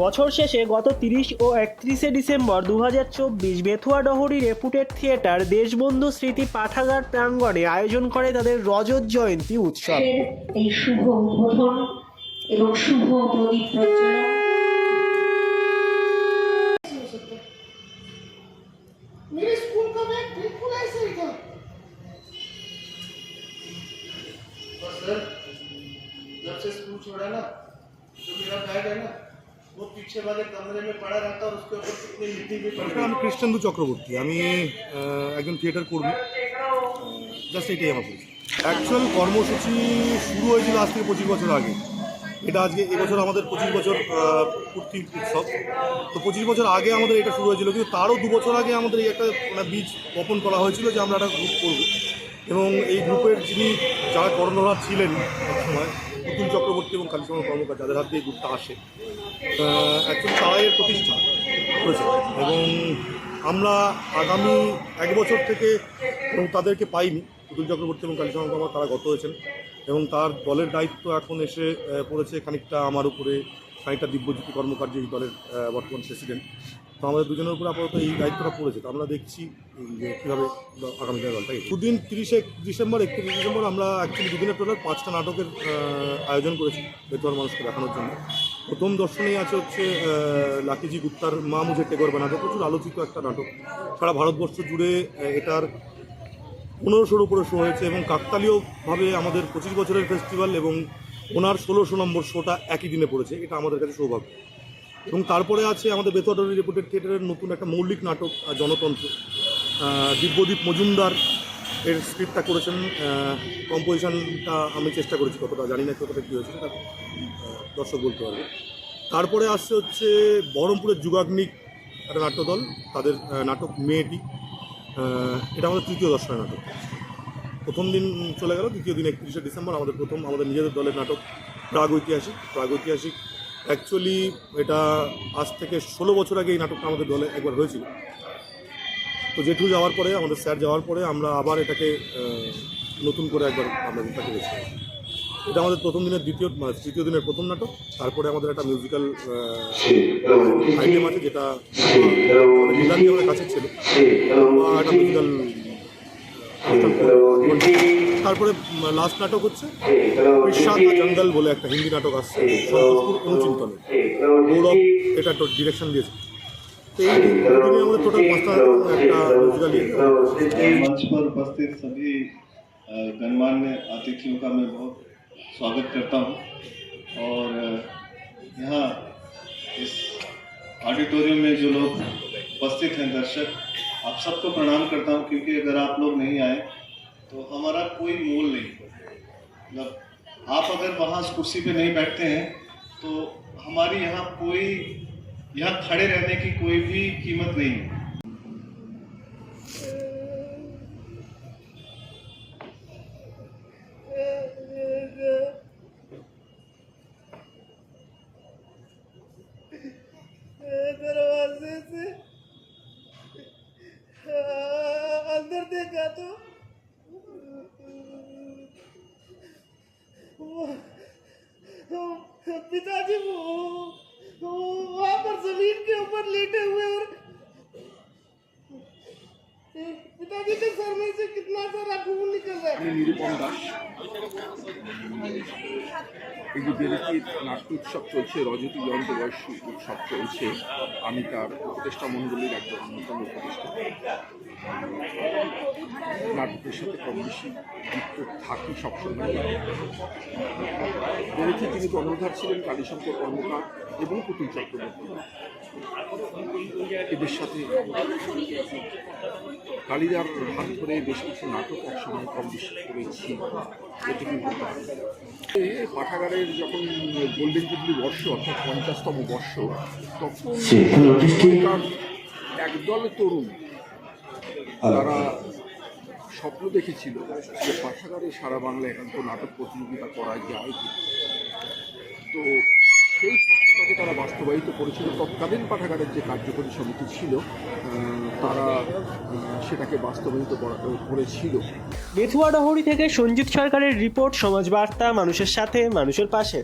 বছর শেষে গত তিরিশ ও একত্রিশে ডিসেম্বর দু হাজার চব্বিশ Bethuadahari reputed theatre Deshbandhu Smriti Pathagar প্রাঙ্গণে আয়োজন করে তাদের রজত জয়ন্তী উৎসব এর এই শুভ উদ্বোধন এবং শুভ প্রদীপ প্রজ্বলন मेरे स्कूल का बैग बिल्कुल ऐसे ही था और सर जब से स्कूल छोड़ा ना जो मेरा बैग है ना वो पीछे वाले कमरे में पड़ा रहता और उसके ऊपर कितनी मिट्टी भी पड़ी নমস্কার, আমি কৃষ্ণেন্দু চক্রবর্তী আমি আহ, একজন থিয়েটার কর্মী জাস্ট এটাই আমার পরিচয় অ্যাকচুয়াল কর্মসূচি শুরু হয়েছিল আজ থেকে পঁচিশ বছর আগে এটা আজকে এবছর আমাদের পঁচিশ বছর আহ, পূর্তি উৎসব তো পঁচিশ বছর আগে আমাদের এটা শুরু হয়েছিল কিন্তু তারও দু বছর আগে আমাদের এই একটা মানে বীজ বপন করা হয়েছিল যে আমরা একটা গ্রুপ করব এবং এই গ্রুপের যিনি যারা কর্ণধার ছিলেন একসময় পুতুল চক্রবর্তী এবং কালীচন্দ্র কর্মকার যাদের হাত দিয়ে এই গ্রুপটা আসে অ্যাকচুয়ালি তারাই এর প্রতিষ্ঠা করেছে এবং আমরা আগামী এক বছর থেকে এবং তাদেরকে পাইনি পুতুল চক্রবর্তী এবং কালীচন্দ্র কর্মকার তারা গত হয়েছেন এবং তার দলের দায়িত্ব এখন এসে পড়েছে খানিকটা আমার উপরে, খানিকটা দিব্যজ্যোতি কর্মকার যে এই দলের বর্তমান প্রেসিডেন্ট তো আমাদের দুজনের উপর আপাতত এই দায়িত্বটা পড়েছে। তো আমরা দেখছি যে কীভাবে আগামী দিনের দলটা। দুদিন তিরিশে ডিসেম্বর, একত্রিশে ডিসেম্বর আমরা অ্যাকচুয়ালি দুদিনের টোটাল পাঁচটা নাটকের আয়োজন করেছি, বেতোয়ার মানুষকে দেখানোর জন্য। প্রথম দর্শনেই আছে হচ্ছে লাকিজি গুপ্তার মা মুঝে টেগর বানাতে। প্রচুর আলোচিত একটা নাটক। সারা ভারতবর্ষ জুড়ে এটার পনেরোশোর উপরে শো হয়েছে এবং কাকতালীয়ভাবে আমাদের পঁচিশ বছরের ফেস্টিভ্যাল এবং ওনার ষোলোশো নম্বর শোটা একই দিনে পড়েছে। এটা আমাদের কাছে সৌভাগ্য। এবং তারপরে আছে আমাদের বেতডরি রিপোর্টেড থিয়েটারের নতুন একটা মৌলিক নাটক জনতন্ত্র। দিব্যদীপ মজুমদার এর স্ক্রিপ্টটা করেছেন কম্পোজিশনটা আমি চেষ্টা করেছি কতটা, জানি না কতটা কী হয়েছে দর্শক বলতে পারবে। তারপরে আসছে হচ্ছে বহরমপুরের যুগাগ্নিক একটা নাট্যদল, তাদের নাটক মেয়েটি। এটা আমাদের তৃতীয় দর্শনের নাটক। প্রথম দিন চলে গেল, দ্বিতীয় দিন একত্রিশে ডিসেম্বর, আমাদের প্রথম, আমাদের নিজেদের দলের নাটক প্রাগ ঐতিহাসিক প্রাগ ঐতিহাসিক অ্যাকচুয়ালি এটা আজ থেকে ষোলো বছর আগে এই নাটকটা আমাদের দলে একবার হয়েছিল। তো জেঠু যাওয়ার পরে, আমাদের স্যার যাওয়ার পরে আমরা আবার এটাকে নতুন করে একবার আমরা এটাকে গেছি এটা আমাদের প্রথম দিনের দ্বিতীয় মানে তৃতীয় দিনের প্রথম নাটক। তারপরে আমাদের একটা মিউজিক্যাল আইটেম আছে যেটা নীলান্দি আমাদের কাছে ছিল। একটা মিউজিক্যাল তারপরে লাস্ট নাটক হচ্ছে বিশাল জঙ্গল বলে একটা হিন্দি নাটক আসছে অনুচিন্তনে। গৌরব, এটা ডিরেকশন দিয়েছে। তো এই দিনে আমাদের টোটাল পাঁচটা একটা মিউজিক্যাল मंच पर उपस्थित सभी अ, गणमान्य अतिथियों का मैं बहुत स्वागत करता हूं और अ, यहाँ इस ऑडिटोरियम में जो लोग उपस्थित हैं दर्शक आप सबको प्रणाम करता हूं क्योंकि अगर आप लोग नहीं आए तो हमारा कोई मोल नहीं मतलब आप अगर वहाँ उस कुर्सी पे नहीं बैठते हैं तो हमारी यहाँ कोई यहाँ खड़े रहने की कोई भी कीमत नहीं। है दरवाजे से अंदर देखा तो। पिताजी, वो के ऊपर लेटे हुए और पिताजी के सर में से कितना सारा खून निकल रहा है আমি নিরুপম দাস এই যে বেরুতির নাট্য উৎসব চলছে রজতী জয়ন্ত বয়সী উৎসব চলছে আমি তার উপদেষ্টা মণ্ডলীর একজন অন্যতম উপদেষ্টা নাটকের সাথে কম বেশি যুক্ত থাকি সবসময় বেরুতি তিনি কর্ণধার ছিলেন কালীশঙ্কর কর্মকার এবং পুতুল চক্রবর্তী এদের সাথে কালিদার হাত ধরে বেশ কিছু নাটক একসময় কম বেশি করেছি। এটুকু। পাঠাগারের যখন গোল্ডেন জুবলি বর্ষ অর্থাৎ পঞ্চাশতম বর্ষ তখন একদল তরুণ তারা স্বপ্ন দেখেছিল যে পাঠাগারে সারা বাংলা একান্ত নাটক প্রতিযোগিতা করা যায় তো সেই স্বপ্নটাকে তারা বাস্তবায়িত করেছিল। তৎকালীন পাঠাগারের যে কার্যকরী সমিতি ছিল তারা সেটাকে বাস্তবায়িত করা- করেছিল। বেথুয়া ডহরি থেকে সঞ্জিত সরকারের রিপোর্ট সমাজ বার্তা মানুষের সাথে, মানুষের পাশে।